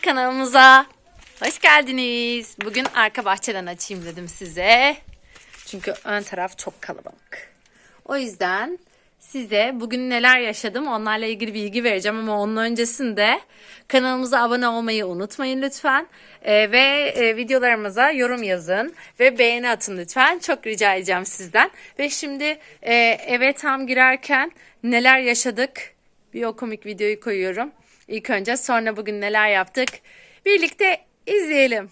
kanalımıza hoş geldiniz. Bugün arka bahçeden açayım dedim size. Çünkü ön taraf çok kalabalık. O yüzden size bugün neler yaşadım onlarla ilgili bilgi vereceğim ama onun öncesinde kanalımıza abone olmayı unutmayın lütfen. Ee, ve e, videolarımıza yorum yazın ve beğeni atın lütfen. Çok rica edeceğim sizden. Ve şimdi e, eve tam girerken neler yaşadık bir o komik videoyu koyuyorum. İlk önce sonra bugün neler yaptık birlikte izleyelim.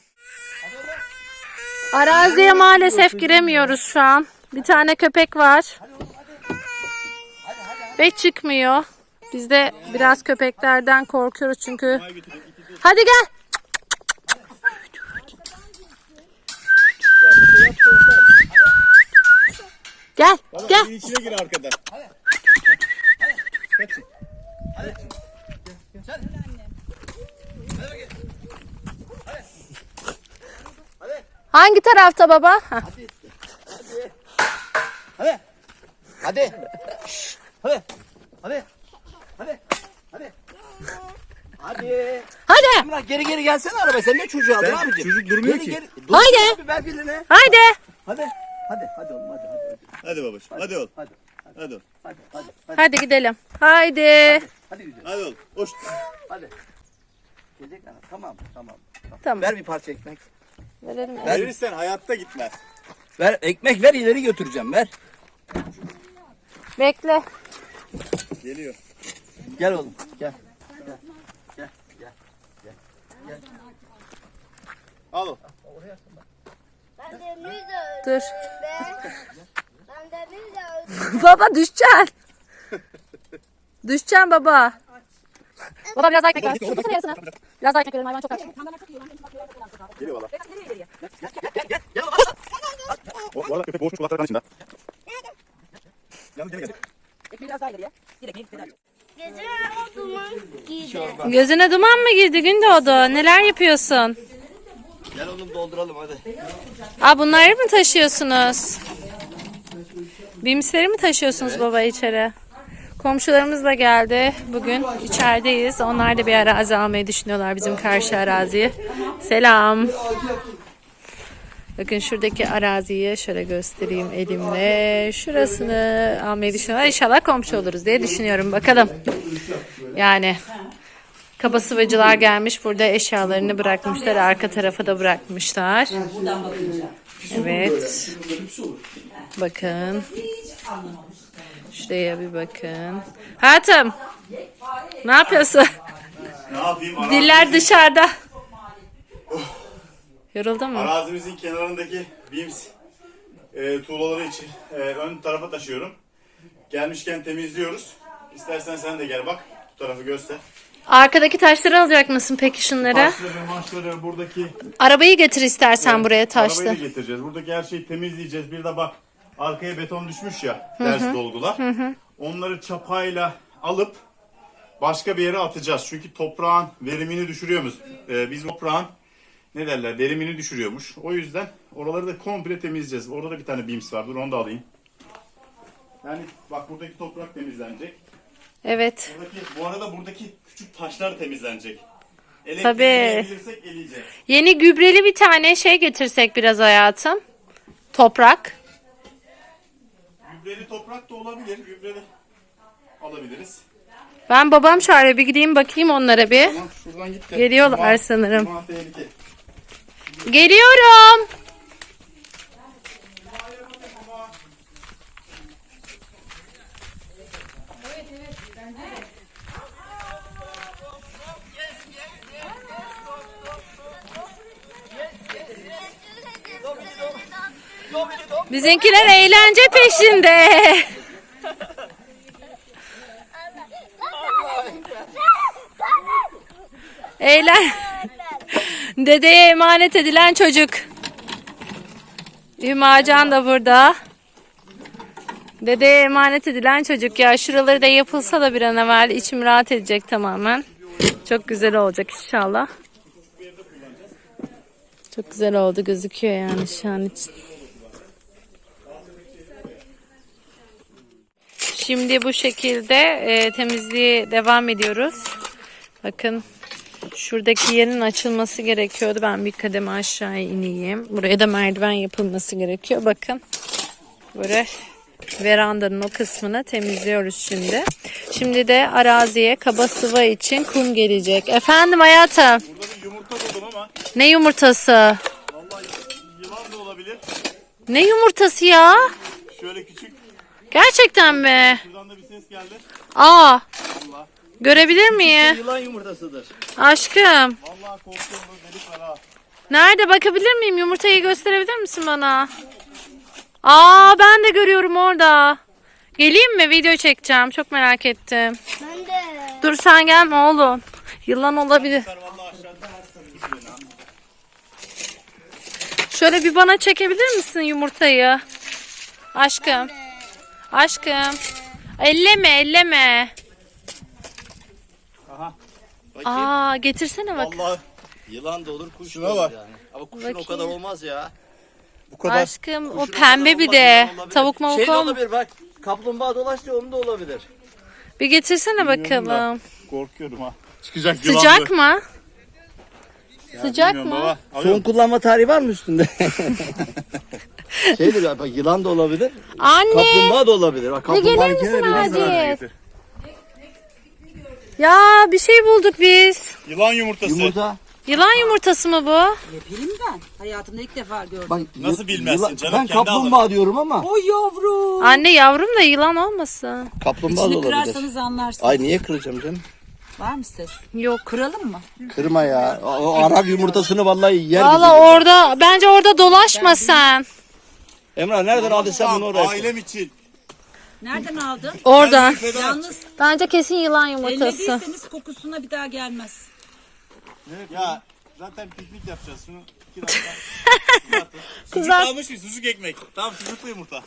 Araziye maalesef giremiyoruz şu an. Bir tane köpek var. Ve çıkmıyor. Biz de biraz köpeklerden korkuyoruz çünkü. Hadi gel. Gel, gel. İçine gir arkadan. Kaçın. Hangi tarafta baba? Hadi. Hadi. Hadi. Hadi. Hadi. Hadi. Hadi. Hadi. Emrah geri geri gelsene araba. Sen ne çocuğu aldın abicim? çocuk durmuyor geri, ki. Geri. Dur. Abi, ver birine. Haydi. Hadi. Hadi. Hadi oğlum hadi hadi. Hadi babacığım. Hadi. Hadi. Hadi ol. Hadi. Hadi. Hadi. Hadi gidelim. Haydi. Hadi güzel. Hadi ol. Hoş. Hadi. Gelecek ana. Tamam. Tamam. tamam. Tamam. Ver bir parça ekmek. Verelim. Verirsen hayatta gitmez. Ver ekmek ver ileri götüreceğim ver. Bekle. Geliyor. Gel oğlum gel. Gel. Gel. Gel. Al o. Ben demir de Dur. öldüm be. Ben demir de öldüm. baba düşeceksin. düşeceksin baba. Baba biraz daha ekmek ver. Şurada yarısını. Biraz daha ekmek verelim hayvan çok aç. Geliyor valla. Gel. Gel. Gel bu arada köpek boğuşmuş kulakları kan içinde. Yalnız geri. Biraz daha ileriye. Duman giydi. Gözüne duman mı girdi Gündoğdu? Neler yapıyorsun? Gel oğlum dolduralım hadi. Aa bunları mı taşıyorsunuz? Bimsleri mi taşıyorsunuz baba içeri? Komşularımız da geldi. Bugün içerideyiz. Onlar da bir arazi almayı düşünüyorlar bizim karşı araziyi. Selam. Bakın şuradaki araziyi şöyle göstereyim elimle. Şurasını almayı düşünüyorlar. İnşallah komşu oluruz diye düşünüyorum. Bakalım. Yani kaba sıvacılar gelmiş. Burada eşyalarını bırakmışlar. Arka tarafa da bırakmışlar. Evet. Bakın. Şuraya bir bakın. Hayatım. Ne yapıyorsun? Ne yapayım? Diller dışarıda. Yoruldun mu? Arazimizin kenarındaki BIMS e, tuğlaları için e, ön tarafa taşıyorum. Gelmişken temizliyoruz. İstersen sen de gel bak. Bu tarafı göster. Arkadaki taşları alacak mısın peki şunları? Taşları, maçları, buradaki Arabayı getir istersen buraya taşlı. Arabayı da getireceğiz. Buradaki her şeyi temizleyeceğiz. Bir de bak arkaya beton düşmüş ya ders dolgular. Onları çapayla alıp başka bir yere atacağız. Çünkü toprağın verimini düşürüyormuş. Ee, biz toprağın ne derler verimini düşürüyormuş. O yüzden oraları da komple temizleyeceğiz. Orada da bir tane beams var. Dur onu da alayım. Yani bak buradaki toprak temizlenecek. Evet. Buradaki, bu arada buradaki küçük taşlar temizlenecek. Elektriği Tabii. eleyebilirsek eleyeceğiz. Yeni gübreli bir tane şey getirsek biraz hayatım. Toprak. Gübreli toprak da olabilir. Gübreli alabiliriz. Ben babam çağırıyor. Bir gideyim bakayım onlara bir. Tamam şuradan git de. Geliyorlar sanırım. Tehlike. Geliyorum. Bizimkiler eğlence peşinde. Eğlen. Dedeye emanet edilen çocuk. Ümacan da burada. Dedeye emanet edilen çocuk ya şuraları da yapılsa da bir an evvel içim rahat edecek tamamen. Çok güzel olacak inşallah. Çok güzel oldu gözüküyor yani şu an için. Şimdi bu şekilde e, temizliğe devam ediyoruz. Bakın Şuradaki yerin açılması gerekiyordu. Ben bir kademe aşağı ineyim. Buraya da merdiven yapılması gerekiyor. Bakın. Böyle verandanın o kısmını temizliyoruz şimdi. Şimdi de araziye kaba sıva için kum gelecek. Efendim hayatım. Burada bir yumurta buldum ama Ne yumurtası? vallahi yılan da olabilir. Ne yumurtası ya? Şöyle küçük. Gerçekten mi? Şuradan da bir ses geldi. Aa. Görebilir miyim? Yılan yumurtasıdır. Aşkım. Vallahi korkuyorum delik var ha. Nerede bakabilir miyim? Yumurtayı gösterebilir misin bana? Aa ben de görüyorum orada. Geleyim mi? Video çekeceğim. Çok merak ettim. Ben de. Dur sen gelme oğlum. Yılan olabilir. Lan. Şöyle bir bana çekebilir misin yumurtayı? Aşkım. Aşkım. Elleme elleme. Aha. Bakayım. Aa getirsene bak. Vallahi Yılan da olur, kuş Şuna da olur bak. yani. Ama kuşun Bakayım. o kadar olmaz ya. bu kadar. Aşkım o Kuşun pembe kadar bir olmaz, de. yılan olabilir. Tavuk mavuk Şey de olma. olabilir bak. Kaplumbağa dolaştı onun da olabilir. Bir getirsene Bilmiyorum da. bakalım. Korkuyorum ha. Çıkacak yılan Sıcak mı? Sıcak mı? baba. Son kullanma tarihi var mı üstünde? Şeydir ya bak yılan da olabilir. Anne. Kaplumbağa da olabilir. Bak, Bir gelir misin biraz acil? Getir. Ya bir şey bulduk biz. Yılan yumurtası. Yumurta. Yılan yumurtası mı bu? Bileyim ben. Hayatımda ilk defa gördüm. Bak, Nasıl bilmezsin yılan- canım, Ben kendi kaplumbağa diyorum ama. O yavrum. Anne yavrum da yılan olmasın. Kaplumbağa da İçini olabilir. kırarsanız anlarsınız. Ay niye kıracağım canım? Var mı ses? Yok. Kıralım mı? Kırma ya. O, Arap yumurtasını vallahi yer Valla orada bence orada dolaşma sen. Emrah nereden aldıysan bunu oraya. Ailem için. Nereden aldın? Oradan. Yalnız Bence kesin yılan yumurtası. ellediyseniz kokusuna bir daha gelmez. Ya zaten piknik yapacağız şunu. iki dakika. Sucuk Kızar- almış mıyız? Sucuk ekmek. Tamam sucuklu yumurta.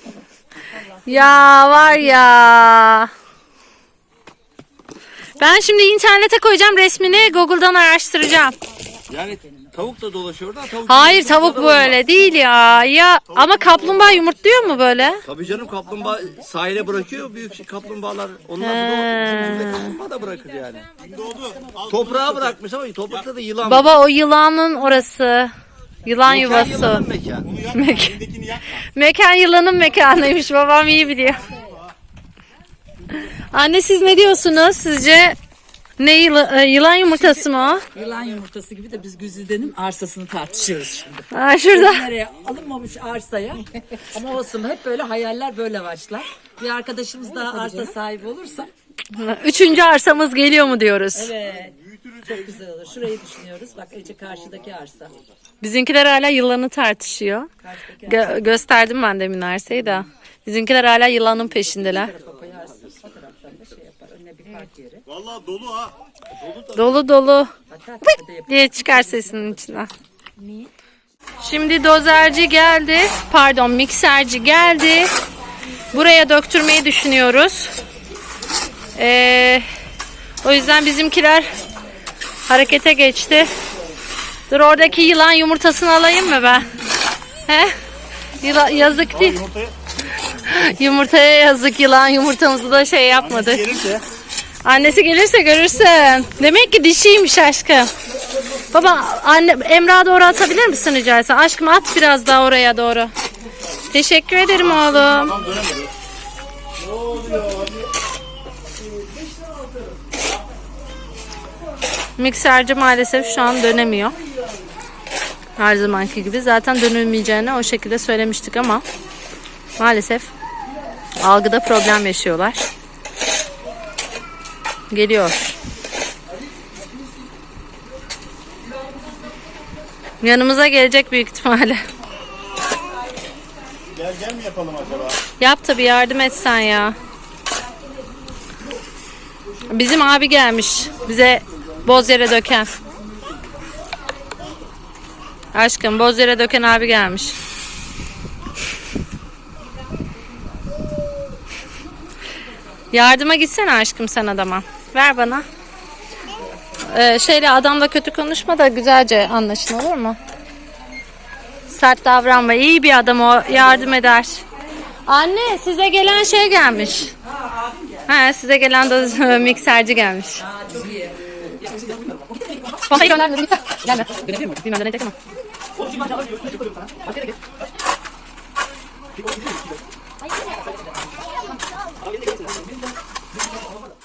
Ya var ya. Ben şimdi internete koyacağım resmini Google'dan araştıracağım. Yani tavuk da dolaşıyor da tavuk. Hayır tavuk böyle değil ya. Ya ama kaplumbağa yumurtluyor mu böyle? Tabii canım kaplumbağa sahile bırakıyor büyük şey kaplumbağalar. Onlar da bizim kaplumbağa da bırakır yani. Doğdu. Toprağa bırakmış ama toprakta da yılan. var. Baba o yılanın orası. Yılan Mekan yuvası. yılanın mekan. Bunu yakma. Elindekini yakma. Mekan yılanın mekanıymış. Babam iyi biliyor. Anne siz ne diyorsunuz? Sizce ne yıla- e, yılan yumurtası mı o? Yılan yumurtası gibi de biz Güzide'nin arsasını tartışıyoruz şimdi. Ha, şurada. Nereye alınmamış arsaya. Ama olsun hep böyle hayaller böyle başlar. Bir arkadaşımız daha arsa sahibi olursa. Üçüncü arsamız geliyor mu diyoruz. Evet. Çok güzel olur. Şurayı düşünüyoruz. Bak Ece karşıdaki arsa. Bizimkiler hala yılanı tartışıyor. Gö- gösterdim ben demin arsayı da. Bizimkiler hala yılanın peşindeler. arsa koyarsın. O taraftan da şey yapar. Önüne bir park yeri. Vallahi dolu ha. Dolu dolu Hatta tepede yapar. diye çıkar sesinin içinden. Şimdi dozerci geldi. Pardon mikserci geldi. Buraya döktürmeyi düşünüyoruz. Ee, o yüzden bizimkiler harekete geçti. Dur oradaki yılan yumurtasını alayım mı ben? He? Yıla, yazık değil. Yumurtayı Yumurtaya yazık yılan yumurtamızı da şey yapmadı. gelirse. Annesi gelirse görürsün. Demek ki dişiymiş aşkım. Baba anne Emrah'a doğru atabilir misin rica etsem? Aşkım at biraz daha oraya doğru. Teşekkür ederim oğlum. Mikserci maalesef şu an dönemiyor. Her zamanki gibi. Zaten dönülmeyeceğini o şekilde söylemiştik ama maalesef algıda problem yaşıyorlar. Geliyor. Yanımıza gelecek büyük ihtimalle. Gel gel mi yapalım acaba? Yap tabii yardım etsen ya. Bizim abi gelmiş. Bize boz yere döken. Aşkım boz yere döken abi gelmiş. Yardıma gitsene aşkım sen adama. Ver bana. Ee, şeyle adamla kötü konuşma da güzelce anlaşın olur mu? Sert davranma. İyi bir adam o. Yardım eder. Anne size gelen şey gelmiş. Ha size gelen de mikserci gelmiş. Pompayı gönderme. Gitme. Gelme. Bilmem dönecek ama.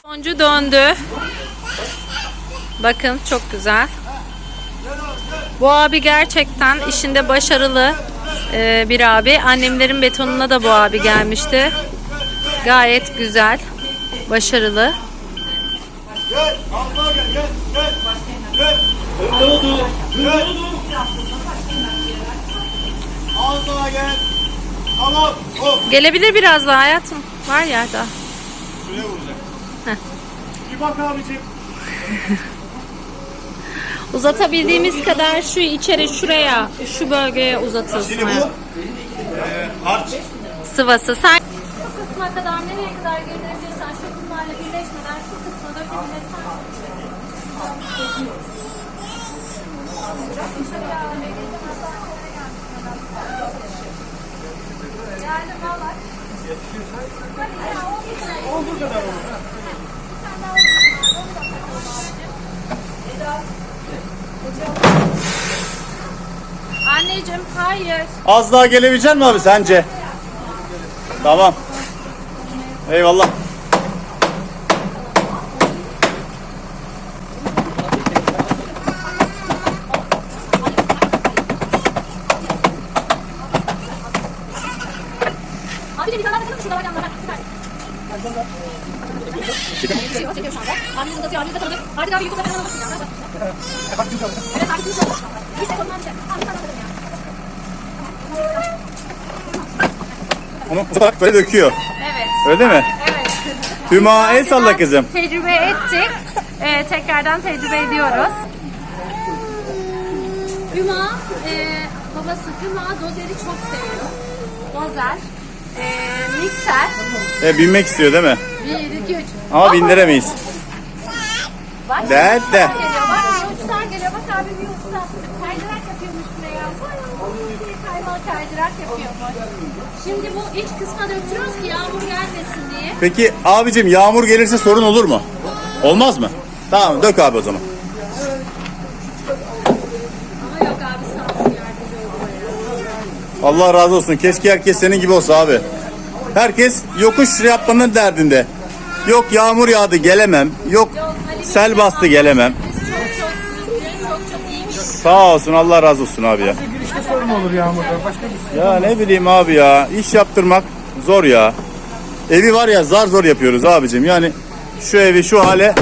Sonuncu döndü. Bakın çok güzel. Bu abi gerçekten işinde başarılı e, bir abi. Annemlerin betonuna da bu abi gelmişti. Gayet güzel, başarılı. Gelebilir biraz daha hayatım. Var ya daha. Bir bak abicim. Uzatabildiğimiz kadar şu içeri şuraya, şu bölgeye uzatılsın. Şimdi bu e, harç. Sıvası. Sen şu kısma kadar nereye kadar getirebilirsen şu kısımlarla birleşmeden şu kısma dökebilirsen. Anneciğim hayır. Az daha gelebilecek mi abi sence? Tamam. Eyvallah. Abi bir tane daha bakalım şurada var yanında. Çekiyor, şu anda. Abimiz uzatıyor, abimiz de tanıdık. Artık abi YouTube'da falan olmasın ya. Evet, takipçimiz oldu. Biz de konudan bir şey. Abi tane bakalım ya. Ama sefer böyle döküyor. Evet. Öyle mi? Evet. Hüma el salla kızım. Tecrübe ettik. Ee, tekrardan tecrübe ediyoruz. Hüma, e, babası Hüma dozeri çok seviyor. Dozer, e, mikser, E, binmek istiyor değil mi? 1, 2, 3. Ama bindiremeyiz. Bak, De de. geliyor, bak bir uçlar geliyor. Bak abi bir uçlar. Kaydırak yapıyormuş buraya. Kaymalı kaydırak yapıyormuş. Şimdi bu iç kısma döktürüyoruz ki yağmur gelmesin diye. Peki abicim yağmur gelirse sorun olur mu? Olmaz mı? Tamam dök abi o zaman. Ama yok abi sağ olsun yardımcı oldu Allah razı olsun. Keşke herkes senin gibi olsa abi. Herkes yokuş yapmanın derdinde. Yok yağmur yağdı gelemem. Yok sel bastı gelemem. Sağ olsun Allah razı olsun abi ya. Girişte sorun olur yağmurda. Başka bir Ya ne bileyim abi ya. iş yaptırmak zor ya. Evi var ya zar zor yapıyoruz abicim. Yani şu evi şu hale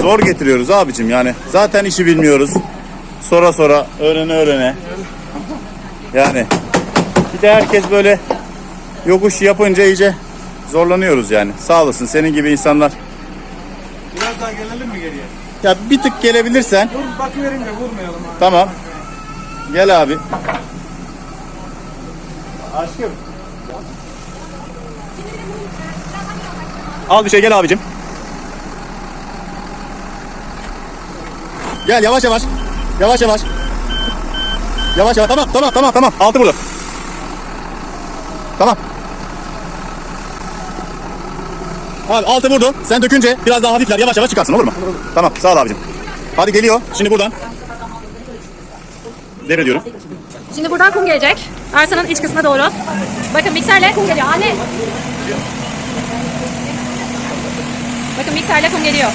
zor getiriyoruz abicim yani. Zaten işi bilmiyoruz. Sonra sonra öğrene öğrene. Yani bir de herkes böyle yokuş yapınca iyice zorlanıyoruz yani. Sağ olasın senin gibi insanlar. Biraz daha gelelim mi geriye? Ya bir tık gelebilirsen Dur bakıverin de vurmayalım ha. tamam. Gel abi. Aşkım. Al bir şey gel abicim. Gel yavaş yavaş. Yavaş yavaş. Yavaş yavaş. Tamam tamam tamam tamam. Altı burada. Tamam. Abi altı vurdu. Sen dökünce biraz daha hafifler yavaş yavaş çıkarsın olur mu? Tamam sağ ol abicim. Hadi geliyor. Şimdi buradan. Devrediyorum. Şimdi buradan kum gelecek. Arsanın iç kısmına doğru. Bakın mikserle kum geliyor. Anne. Bakın mikserle kum geliyor.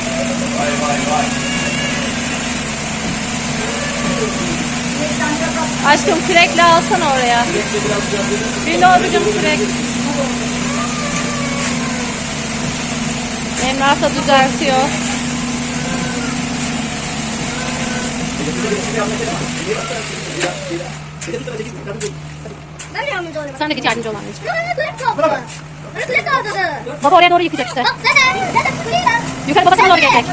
Aşkım kürekle alsana oraya. Bir doğrucum kürek. Emrah da düzeltiyor. Sen de git yardımcı ol anneciğim. Baba oraya doğru yıkayacak işte. Yukarı babasına doğru gelecek.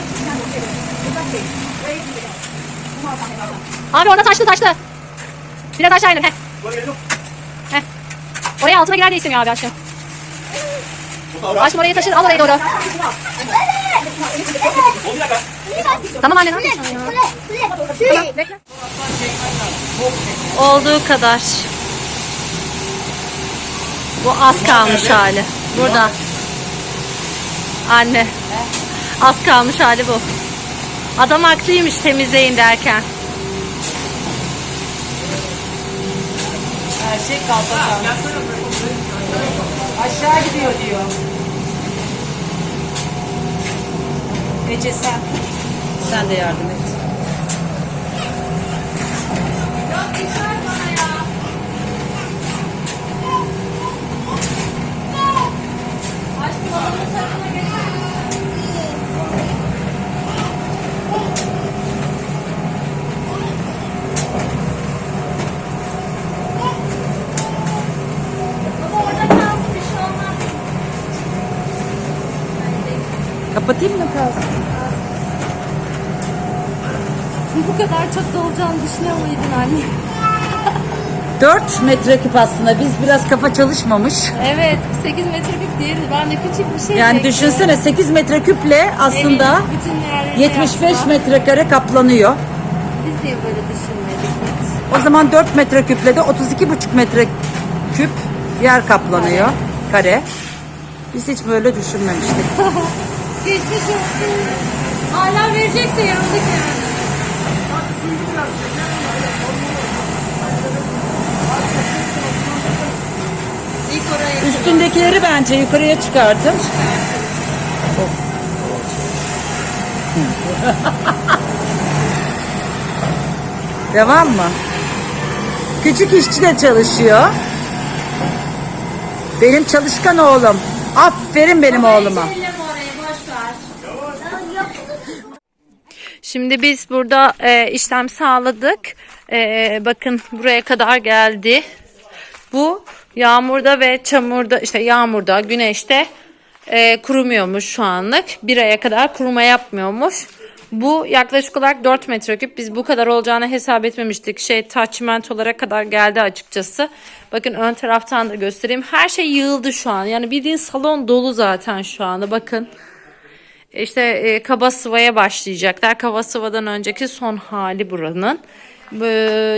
Abi orada taştı taştı. Biraz aşağı indir. Heh. Heh. Oraya altına girer diye istemiyor abi aşkım. Aşkım oraya taşır al oraya doğru. Tamam anne. Bekle. Olduğu kadar. Bu az kalmış hali. Burada. Anne. Az kalmış hali bu. Adam haklıymış temizleyin derken. Her şey kalkacak. Aşağı gidiyor diyor. Ece sen. Sen de yardım et. Kapatayım mı kalsın? Bu kadar çok dolacağını düşünüyor muydun anne? 4 metreküp aslında. Biz biraz kafa çalışmamış. Evet 8 metreküp değildi. Ben de küçük bir şey Yani bekliyorum. düşünsene 8 metreküple aslında Evet, bütün yerleri 75 yapma. metrekare kaplanıyor. Biz niye böyle düşünmedik hiç? O zaman 4 metreküple de 32,5 metreküp yer kaplanıyor. Kare. Biz hiç böyle düşünmemiştik. Geçmiş olsun. Hala verecekse yandık yani. İlk oraya Üstündekileri bence yukarıya çıkartın. Devam mı? Küçük işçi de çalışıyor. Benim çalışkan oğlum. Aferin benim oğluma. Şimdi biz burada e, işlem sağladık. E, bakın buraya kadar geldi. Bu yağmurda ve çamurda işte yağmurda, güneşte e, kurumuyormuş şu anlık. Bir aya kadar kuruma yapmıyormuş. Bu yaklaşık olarak 4 metreküp. Biz bu kadar olacağını hesap etmemiştik. Şey taçmentolara kadar geldi açıkçası. Bakın ön taraftan da göstereyim. Her şey yığıldı şu an. Yani bildiğin salon dolu zaten şu anda. Bakın. İşte e, kaba sıvaya başlayacaklar. Kaba sıvadan önceki son hali buranın. Bu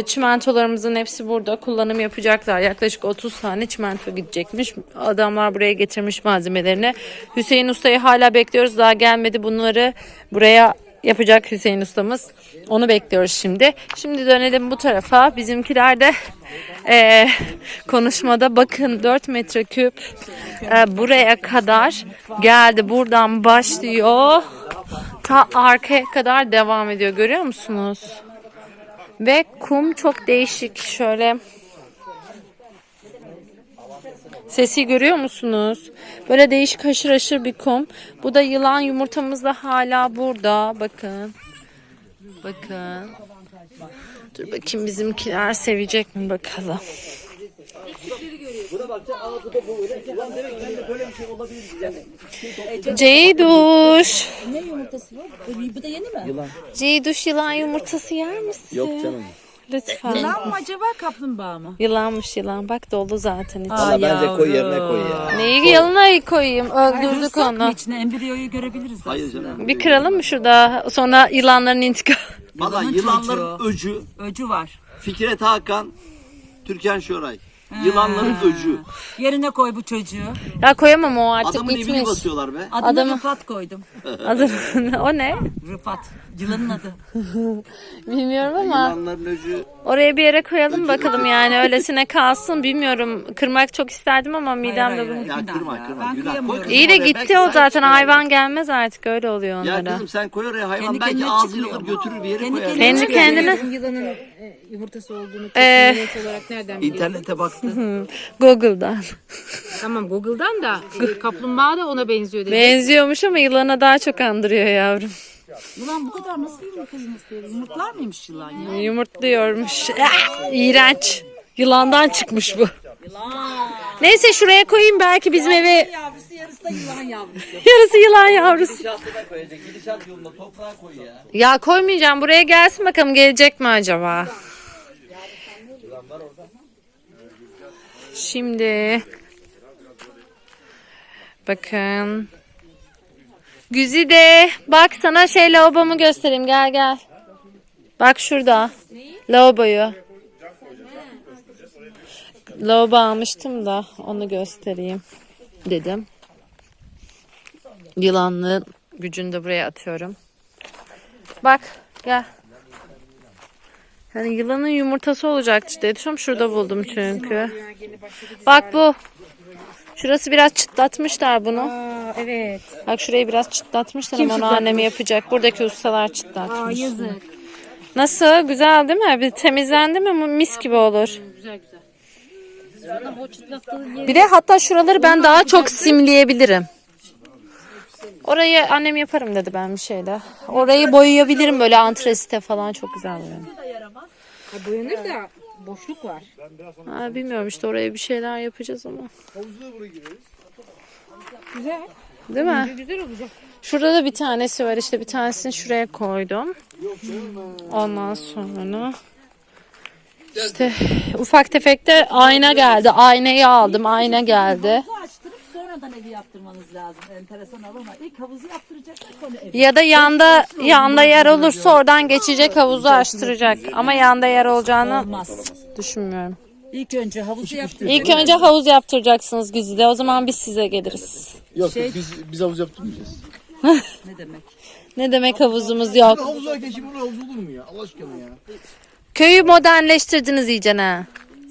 çimentolarımızın hepsi burada kullanım yapacaklar. Yaklaşık 30 tane çimento gidecekmiş. Adamlar buraya getirmiş malzemelerini. Hüseyin Usta'yı hala bekliyoruz. Daha gelmedi bunları buraya yapacak Hüseyin Ustamız. Onu bekliyoruz şimdi. Şimdi dönelim bu tarafa. Bizimkiler de e, konuşmada bakın 4 metreküp e, buraya kadar geldi. Buradan başlıyor. Ta arkaya kadar devam ediyor. Görüyor musunuz? Ve kum çok değişik. Şöyle Sesi görüyor musunuz? Böyle değişik haşır haşır bir kum. Bu da yılan yumurtamız da hala burada. Bakın. Bakın. Dur bakayım bizimkiler sevecek mi bakalım. Ceyduş. Ne yumurtası bu? Bu da yeni mi? Ceyduş yılan yumurtası yer misin? Yok canım. Lütfen. Yılan mı acaba kaplumbağa mı? Yılanmış yılan. Bak dolu zaten içi. Valla bence koy yerine koy ya. Neyi yalına koyayım? Öldürdük Kırsak mı onu. içine embriyoyu görebiliriz. Hayır canım. Bir kıralım mı şurada? Sonra yılanların intikamı. Valla Yılanın yılanların çocuğu. öcü Öcü var. Fikret Hakan, Türkan Şoray. Yılanların öcü. Yerine koy bu çocuğu. Ya koyamam o artık Adamın evini bitmiş. basıyorlar be. Adını Adamı- Rıfat koydum. Adı o ne? Rıfat. Yılanın adı. Bilmiyorum ama Yılanların öcü. oraya bir yere koyalım bakalım yani öylesine kalsın bilmiyorum. Kırmak çok isterdim ama midemde hayır, bunu. Ya kırma kırma. ben. Koy kızım İyi de oraya. gitti Belki o zaten çıkar. hayvan gelmez artık öyle oluyor Ya onlara. kızım sen koy oraya hayvan Kendi belki kendine yıldır götürür bir yere Kendi koyar. kendine Kendi kendine Yılanın e, yumurtası olduğunu Ee, kesin net olarak nereden biliyorsun? İnternete baktı. Google'dan. Tamam Google'dan da e, kaplumbağa da ona benziyor dedi. Benziyormuş ama yılana daha çok andırıyor yavrum. Yılan bu kadar nasıl yumurtluyor? Yumurtlar mıymış yılan ya? Yumurtluyormuş. Ah, İğrenç. Yılandan çıkmış bu. Neyse şuraya koyayım belki bizim eve Yavrusu yarısı da yılan yavrusu. yarısı yılan yavrusu. Gidişatına koyacak. Gidişat yoluna toprağa koy ya. Ya koymayacağım. Buraya gelsin bakalım gelecek mi acaba? Şimdi bakın. Güzide bak sana şey lavabomu göstereyim gel gel. Bak şurada. Lavaboyu. Lavabo almıştım da onu göstereyim dedim. Yılanlığın gücünü de buraya atıyorum. Bak gel. Yani yılanın yumurtası olacaktı diye düşünüyorum. Şurada buldum çünkü. Bak bu. Şurası biraz çıtlatmışlar bunu. Aa, evet. Bak şurayı biraz çıtlatmışlar ama onu annem yapacak. Buradaki ustalar çıtlatmış. Yazık. Nasıl? Güzel değil mi? Bir temizlendi mi mis gibi olur. Güzel güzel. Ama o çıtlattığı yer Bir de hatta şuraları ben daha çok simleyebilirim. Orayı annem yaparım dedi ben bir şeyle. Orayı boyayabilirim böyle antresite falan çok güzel oluyor. Ha, boyanır da boşluk var. Ha, bilmiyorum işte oraya bir şeyler yapacağız ama. Güzel. Değil mi? Güzel olacak. Şurada da bir tanesi var işte bir tanesini şuraya koydum. Ondan sonra işte ufak tefek de ayna geldi. Aynayı aldım. Ayna geldi. Havuzu açtırıp sonradan evi yaptırmanız lazım. Enteresan ama ilk havuzu yaptıracaklar sonra evi. Ya da yanda yanda yer olursa oradan geçecek havuzu açtıracak. Ama yanda yer olacağını Olmaz. düşünmüyorum. İlk önce havuzu yaptır. İlk önce havuz yaptıracaksınız Güzide. O zaman biz size geliriz. Yok biz biz havuz yaptırmayacağız. Ne demek? Ne demek havuzumuz yok. Havuz varken şimdi bunun havuz olur mu ya? Allah aşkına ya. Köyü modernleştirdiniz iyice ha.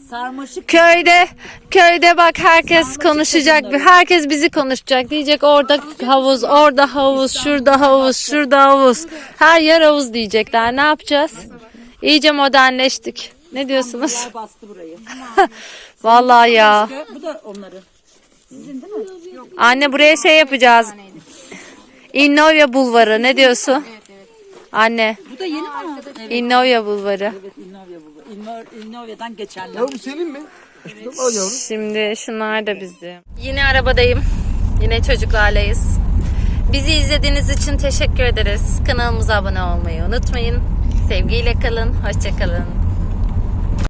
Sarmaşık Köyde köyde bak herkes konuşacak. Herkes bizi konuşacak. Diyecek orada havuz, orada havuz, şurada havuz, şurada havuz. Her yer havuz diyecekler. Ne yapacağız? İyice modernleştik. Ne diyorsunuz? bastı burayı. Vallahi ya. Bu da onları. Anne buraya şey yapacağız. İnnovya Bulvarı. Ne diyorsun? Anne, Bu da yeni mi? Evet, İnnovya Bulvarı. evet İnnovya bu. İnno- İnnovya'dan geçenler. Ya bu senin mi? Al yavrum. Şimdi şunlar da bizi. Yine arabadayım. Yine çocuklarlayız. Bizi izlediğiniz için teşekkür ederiz. Kanalımıza abone olmayı unutmayın. Sevgiyle kalın. Hoşçakalın.